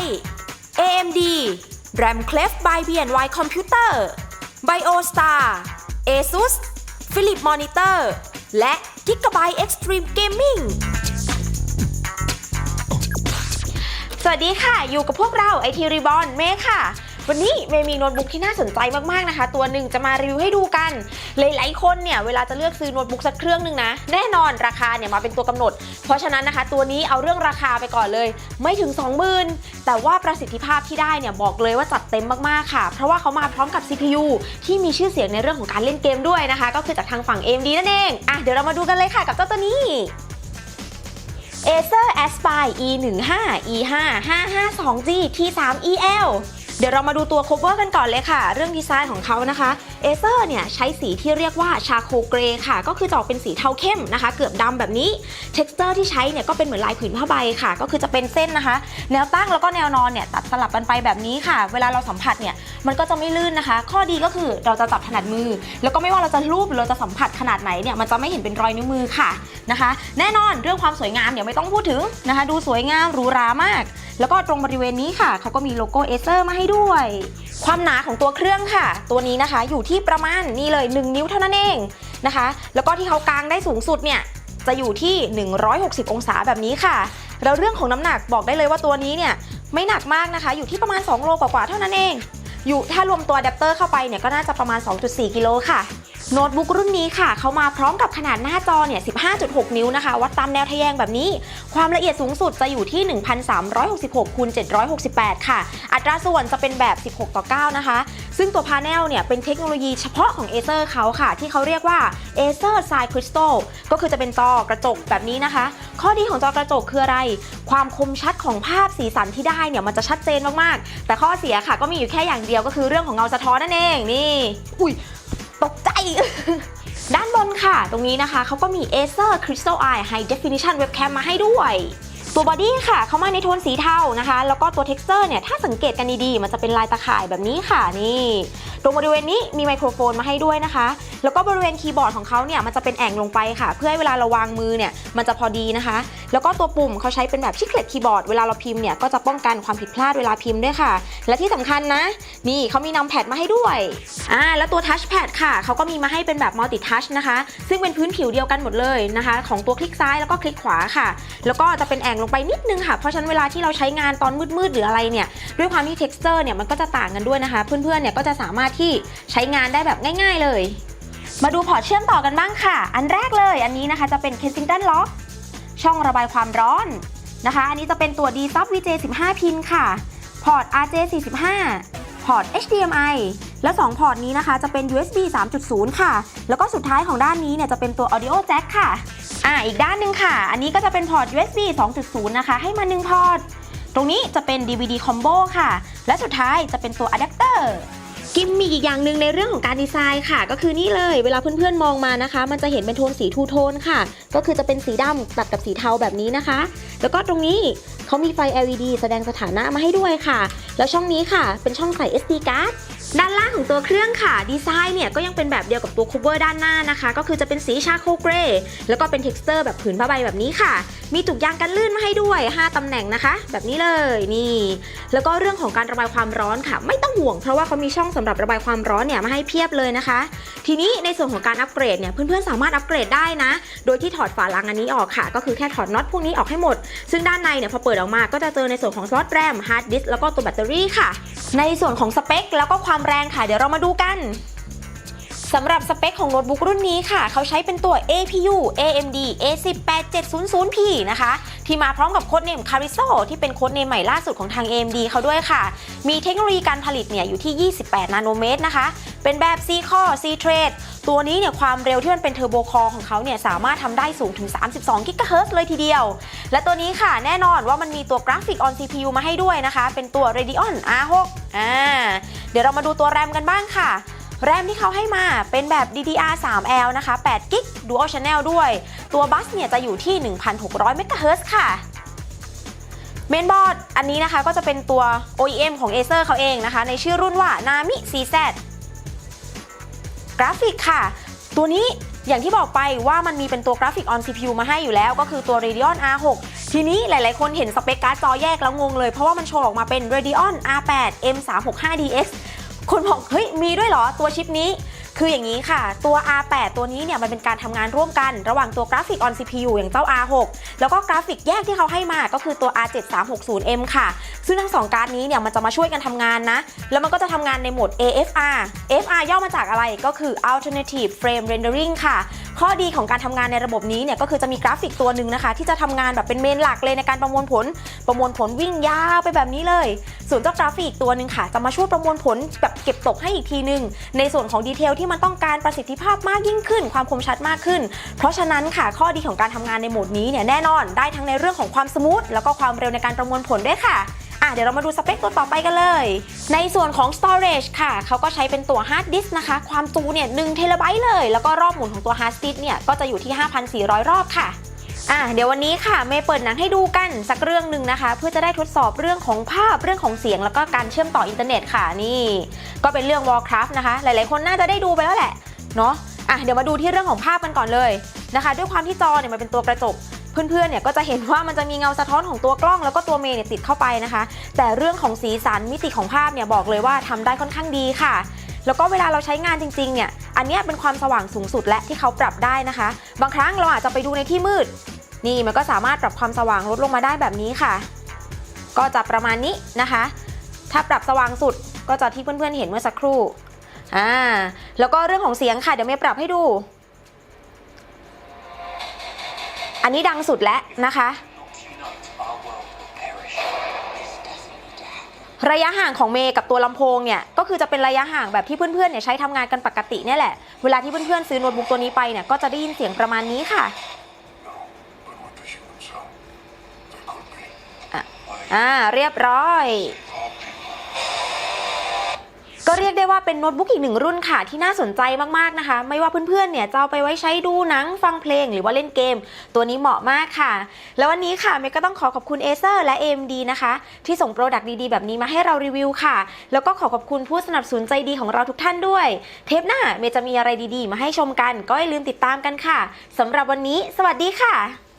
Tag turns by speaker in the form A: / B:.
A: AMD RAM Clef by BNY Computer BioStar ASUS Philips Monitor และ Gigabyte Extreme Gaming สวัสดีค่ะ อยู่กับพวกเราไอทีรีบอนเมค่ะ วันนี้เมย์มีโน้ตบุ๊กที่น่าสนใจมากๆนะคะ ตัวหนึ่งจะมารีวิวให้ดูกัน หลายๆคนเนี่ยเวลาจะเลือกซื้อโน้ตบุ๊กสักเครื่องหนึ่งนะ แน่นอนราคาเนี่ยมาเป็นตัวกำหนด เพราะฉะนั้นนะคะ ตัวนี้เอาเรื่องราคาไปก่อนเลย ไม่ถึง 20,000 แต่ว่าประสิทธิภาพที่ได้เนี่ยบอกเลยว่าจัดเต็มมากๆค่ะ เพราะว่าเขามาพร้อมกับ CPU ที่มีชื่อเสียงในเรื่องของการเล่นเกมด้วยนะคะ ก็คือจากทางฝั่ง AMD นั่นเองอะเดี๋ยวเรามาดูกันเลยค่ะกับเจ้าตัวนี้ Acer Aspire E15 E5 552G T3 EL เดี๋ยวเรามาดูตัว cover กันก่อนเลยค่ะ เรื่องดีไซน์ของเขานะคะ Acer เนี่ยใช้สีที่เรียกว่าชาโคเกรค่ะ ก็คือจะออกเป็นสีเทาเข้มนะคะ เกือบดำแบบนี้ texture ที่ใช้เนี่ยก็เป็นเหมือนลายผืนผ้าใบค่ะ ก็คือจะเป็นเส้นนะคะ แนวตั้งแล้วก็แนวนอนเนี่ยตัดสลับกันไปแบบนี้ค่ะ เวลาเราสัมผัสเนี่ยมันก็จะไม่ลื่นนะคะ ข้อดีก็คือเราจะจับถนัดมือ แล้วก็ไม่ว่าเราจะรูปหรือเราจะสัมผัสขนาดไหนเนี่ยมันจะไม่เห็นเป็นรอยนิ้วมือค่ะนะคะ แน่นอนเรื่องความสวยงามเนี่ยไม่ต้องพูดถึงนะคะ ดูสวยงามหรูหรามาก แล้วก็ตรงบริเวณนี้ค่ะเขาก็มีโลโก้เอเซอร์มาให้ด้วย ความหนาของตัวเครื่องค่ะ ตัวนี้นะคะอยู่ที่ประมาณนี่เลย 1 นิ้วเท่านั้นเองนะคะ แล้วก็ที่เขากางได้สูงสุดเนี่ยจะอยู่ที่ 160 องศาแบบนี้ค่ะ แล้วเรื่องของน้ำหนักบอกได้เลยว่าตัวนี้เนี่ยไม่หนักมากนะคะ อยู่ที่ประมาณ 2 โลกว่าๆเท่านั้นเอง อยู่ถ้ารวมตัวอะแดปเตอร์เข้าไปเนี่ยก็น่าจะประมาณ 2.4 กิโลค่ะ โน้ตบุ๊กรุ่นนี้ค่ะ เขามาพร้อมกับขนาดหน้าจอเนี่ย 15.6 นิ้วนะคะ วัดตามแนวทะแยงแบบนี้ ความละเอียดสูงสุดจะอยู่ที่ 1,366คูณ768 ค่ะ อัตราส่วนจะเป็นแบบ 16 ต่อ 9 นะคะ ซึ่งตัวพาเนลเนี่ย เป็นเทคโนโลยีเฉพาะของ Acer เขาค่ะ ที่เขาเรียกว่า Acer Side Crystal ก็คือจะเป็นจอกระจกแบบนี้นะคะ ข้อดีของจอกระจกคืออะไร ความคมชัดของภาพสีสันที่ได้เนี่ยมันจะชัดเจนมากๆ แต่ข้อเสียค่ะก็มีอยู่แค่อย่างเดียวก็คือเรื่องของเงาสะท้อนนั่นเองนี่ อุ้ย ตกใจ ด้านบนค่ะ ตรงนี้นะคะ เขาก็มี Acer Crystal Eye High Definition Webcam มาให้ด้วย ตัวบอดี้ค่ะ เข้ามาในโทนสีเทานะคะ แล้วก็ตัว texture เนี่ยถ้าสังเกตกันดีๆ มันจะเป็นลายตะข่ายแบบนี้ค่ะนี่ตรงบริเวณนี้มีไมโครโฟนมาให้ด้วยนะคะ แล้วก็บริเวณคีย์บอร์ดของเขาเนี่ยมันจะเป็นแอ่งลงไปค่ะ เพื่อให้เวลาเราวางมือเนี่ยมันจะพอดีนะคะ แล้วก็ตัวปุ่มเขาใช้เป็นแบบชิคเลตคีย์บอร์ดเวลาเราพิมพ์เนี่ยก็จะป้องกันความผิดพลาดเวลาพิมพ์ด้วยค่ะ และที่สำคัญนะ นี่เขามีนำแพดมาให้ด้วยอ่าแล้วตัวทัชแพดค่ะเขาก็มีมาให้เป็นแบบมัลติทัชนะคะ ซึ่งเป็นพื้นผิวเดียวกันหมดเลยนะคะ ของตัวคลิกซ้ายแล้วก็คลิกขวาค่ะ แล้วก็จะเป็นแอ่งลงไปนิดนึงค่ะ เพราะฉะนั้นเวลาที่เราใช้งานตอนมืดๆหรืออะไรเนี่ย ด้วยความที่ texture เนี่ยมันก็จะต่างกันด้วยนะคะ เพื่อนๆ เนี่ยก็จะสามารถที่ใช้งานได้แบบง่าย ๆ เลย มาดูพอร์ตเชื่อมต่อกันบ้างค่ะ อันแรกเลยอันนี้นะคะจะเป็น Kensington Lock ช่องระบายความร้อนนะคะ อันนี้จะเป็นตัว D Sub VJ 15 พินค่ะ พอร์ต RJ 45พอร์ต HDMI แล้ว2พอร์ตนี้นะคะจะเป็น USB 3.0 ค่ะ แล้วก็สุดท้ายของด้านนี้เนี่ยจะเป็นตัว Audio Jack ค่ะ อ่าอีกด้านหนึ่งค่ะ อันนี้ก็จะเป็นพอร์ต USB 2.0 นะคะ ให้มา1พอร์ต ตรงนี้จะเป็น DVD Combo ค่ะ และสุดท้ายจะเป็นตัวอะแดปเตอร์กิมมีอีกอย่างหนึ่งในเรื่องของการดีไซน์ค่ะ ก็คือนี่เลยเวลาเพื่อนๆมองมานะคะ มันจะเห็นเป็นโทนสีทูโทนค่ะ ก็คือจะเป็นสีดำตัดกับสีเทาแบบนี้นะคะ แล้วก็ตรงนี้เขามีไฟ LED แสดงสถานะมาให้ด้วยค่ะ แล้วช่องนี้ค่ะ เป็นช่องใส่ SD card ด้านล่างของตัวเครื่องค่ะ ดีไซน์เนี่ยก็ยังเป็นแบบเดียวกับตัว cover ด้านหน้านะคะ ก็คือจะเป็นสีชาโคเกรย์แล้วก็เป็น texture แบบผืนผ้าใบแบบนี้ค่ะ มีตุกยางกันลื่นมาให้ด้วย 5 ตำแหน่งนะคะ แบบนี้เลยนี่ แล้วก็เรื่องของการระบายความร้อนค่ะ ไม่ต้องห่วงเพราะว่าเขามีช่องสำหรับระบายความร้อนเนี่ยมาให้เพียบเลยนะคะ ทีนี้ในส่วนของการอัปเกรดเนี่ยเพื่อนๆสามารถอัปเกรดได้นะ โดยที่ถอดฝาลังอันนี้ออกค่ะ ก็คือแค่ถอดน็อตพวกนี้ออกให้หมด ซึ่งด้านในเนี่ยพอเปิดออกมาก็จะเจอในส่วนของสล็อตแรมฮาร์ดดิสแล้วก็ตัวแบตเตอรี่ค่ะ ในส่วนของสเปคแล้วก็ความแรงค่ะ เดี๋ยวเรามาดูกัน สำหรับสเปคของโน้ตบุ๊กรุ่นนี้ค่ะ เขาใช้เป็นตัว APU AMD A18700P นะคะ ที่มาพร้อมกับโค้ดเนม Carizo ที่เป็นโค้ดเนมใหม่ล่าสุดของทาง AMD เขาด้วยค่ะ มีเทคโนโลยีการผลิตเนี่ยอยู่ที่ 28 นาโนเมตรนะคะ เป็นแบบ C Core C Thread ตัวนี้เนี่ยความเร็วที่มันเป็นเทอร์โบคอร์ของเขาเนี่ยสามารถทำได้สูงถึง 32 GHz เลยทีเดียว และตัวนี้ค่ะแน่นอนว่ามันมีตัวกราฟิก on CPU มาให้ด้วยนะคะ เป็นตัว Radeon R6 อ่าเดี๋ยวเรามาดูตัวแรมกันบ้างค่ะ แรมที่เขาให้มาเป็นแบบ DDR3L นะคะ 8 g b Dual Channel ด้วย ตัวบัสเนี่ยจะอยู่ที่ 1,600 MHz ค่ะเมนบอร์ดอันนี้นะคะก็จะเป็นตัว OEM ของ Acer เขาเองนะคะ ในชื่อรุ่นว่า Nami CZ กราฟิกค่ะ ตัวนี้อย่างที่บอกไปว่ามันมีเป็นตัวกราฟิก on CPU มาให้อยู่แล้ว ก็คือตัว Radeon R6 ทีนี้หลาย ๆ คนเห็นสเปคการ์ดจอแยกแล้วงงเลย เพราะว่ามันโชว์ออกมาเป็น Radeon R8 M365DX คนบอกเฮ้ยมีด้วยเหรอตัวชิปนี้ คืออย่างนี้ค่ะ ตัว R8 ตัวนี้เนี่ยมันเป็นการทำงานร่วมกันระหว่างตัวกราฟิก on CPU อย่างเจ้า R6 แล้วก็กราฟิกแยกที่เขาให้มาก็คือตัว R7360M ค่ะ ซึ่งทั้งสองการ์ดนี้เนี่ยมันจะมาช่วยกันทำงานนะ แล้วมันก็จะทำงานในโหมด AFR AFR ย่อมาจากอะไรก็คือ Alternative Frame Rendering ค่ะ ข้อดีของการทำงานในระบบนี้เนี่ยก็คือจะมีกราฟิกตัวหนึ่งนะคะ ที่จะทำงานแบบเป็นเมนหลักเลยในการประมวลผล ประมวลผลวิ่งยาวไปแบบนี้เลย ส่วนเจ้ากราฟิกตัวหนึ่งค่ะ จะมาช่วยประมวลผลแบบเก็บตกให้อีกทีหนึ่งในส่วนของดีเทลที่มันต้องการประสิทธิภาพมากยิ่งขึ้น ความคมชัดมากขึ้น เพราะฉะนั้นค่ะข้อดีของการทำงานในโหมดนี้เนี่ยแน่นอนได้ทั้งในเรื่องของความสมูทแล้วก็ความเร็วในการประมวลผลด้วยค่ะอะเดี๋ยวเรามาดูสเปคตัวต่อไปกันเลย ในส่วนของ storage ค่ะ เขาก็ใช้เป็นตัว hard disk นะคะ ความจุเนี่ย1เทราไบต์เลย แล้วก็รอบหมุนของตัว hard disk เนี่ย ก็จะอยู่ที่ 5,400 รอบค่ะ อะเดี๋ยววันนี้ค่ะเมย์เปิดหนังให้ดูกันสักเรื่องหนึ่งนะคะ เพื่อจะได้ทดสอบเรื่องของภาพเรื่องของเสียงแล้วก็การเชื่อมต่ออินเทอร์เน็ตค่ะนี่ ก็เป็นเรื่อง Warcraft นะคะ หลายๆ คนน่าจะได้ดูไปแล้วแหละเนาะอะเดี๋ยวมาดูที่เรื่องของภาพกันก่อนเลยนะคะ ด้วยความที่จอเนี่ยมันเป็นตัวกระจกเพื่อนๆ เนี่ยก็จะเห็นว่ามันจะมีเงาสะท้อนของตัวกล้องแล้วก็ตัวเมย์เนี่ยติดเข้าไปนะคะ แต่เรื่องของสีสันมิติของภาพเนี่ยบอกเลยว่าทำได้ค่อนข้างดีค่ะ แล้วก็เวลาเราใช้งานจริงๆเนี่ยอันนี้เป็นความสว่างสูงสุดและที่เขาปรับได้นะคะ บางครั้งเราอาจจะไปดูในที่มืด นี่มันก็สามารถปรับความสว่างลดลงมาได้แบบนี้ค่ะ ก็จะประมาณนี้นะคะ ถ้าปรับสว่างสุดก็จะที่เพื่อนๆเห็นเมื่อสักครู่อ่าแล้วก็เรื่องของเสียงค่ะเดี๋ยวเมย์ปรับให้ดู อันนี้ดังสุดแล้วนะคะ ระยะห่างของเมย์กับตัวลำโพงเนี่ยก็คือจะเป็นระยะห่างแบบที่เพื่อนๆเนี่ยใช้ทำงานกันปกติเนี่ยแหละ เวลาที่เพื่อนๆซื้อโน้ตบุ๊กตัวนี้ไปเนี่ยก็จะได้ยินเสียงประมาณนี้ค่ะอ่าเรียบร้อย ก็เรียกได้ว่าเป็นโน้ตบุ๊กอีกหนึ่งรุ่นค่ะที่น่าสนใจมากๆนะคะ ไม่ว่าเพื่อนๆเนี่ยจะเอาไปไว้ใช้ดูหนังฟังเพลงหรือว่าเล่นเกม ตัวนี้เหมาะมากค่ะ แล้ววันนี้ค่ะเมย์ก็ต้องขอขอบคุณ Acer และ AMD นะคะ ที่ส่งโปรดักต์ดีๆ แบบนี้มาให้เรารีวิวค่ะ แล้วก็ขอขอบคุณผู้สนับสนุนใจดีของเราทุกท่านด้วย เทปหน้าเมย์จะมีอะไรดีๆ มาให้ชมกัน ก็อย่าลืมติดตามกันค่ะสำหรับวันนี้ สวัสดีค่ะ